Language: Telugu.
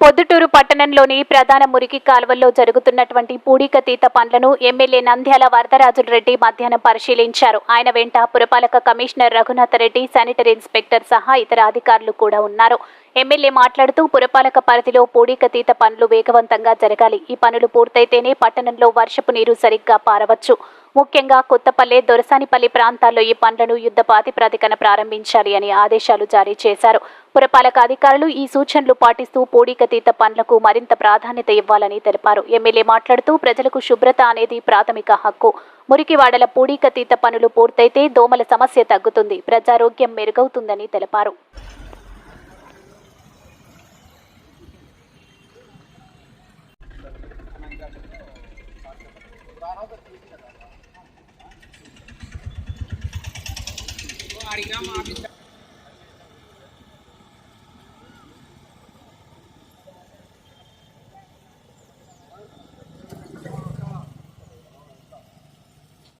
పొద్దుటూరు పట్టణంలోని ప్రధాన మురికి కాలువల్లో జరుగుతున్నటువంటి పూడికతీత పనులను ఎమ్మెల్యే నంద్యాల వరదరాజుల రెడ్డి మధ్యాహ్నం పరిశీలించారు. ఆయన వెంట పురపాలక commissioner Raghunatha Reddy sanitary inspector సహా ఇతర అధికారులు కూడా ఉన్నారు. ఎమ్మెల్యే మాట్లాడుతూ పురపాలక పరిధిలో పూడికతీత పనులు వేగవంతంగా జరగాలి. ఈ పనులు పూర్తయితేనే పట్టణంలో వర్షపు నీరు సరిగ్గా పారవచ్చు. ముఖ్యంగా కొత్తపల్లె దొరసానిపల్లి ప్రాంతాల్లో ఈ పనులను యుద్ధ ప్రాతిపదికన ప్రారంభించాలి అని ఆదేశాలు జారీ చేశారు. పురపాలక అధికారులు ఈ సూచనలు పాటిస్తూ పూడికతీత పనులకు మరింత ప్రాధాన్యత ఇవ్వాలని తెలిపారు. ఎమ్మెల్యే మాట్లాడుతూ ప్రజలకు శుభ్రత అనేది ప్రాథమిక హక్కు. మురికివాడల పూడికతీత పనులు పూర్తయితే దోమల సమస్య తగ్గుతుంది. ప్రజారోగ్యం మెరుగవుతుందని తెలిపారు. అడిగినా మా ఆఫీస్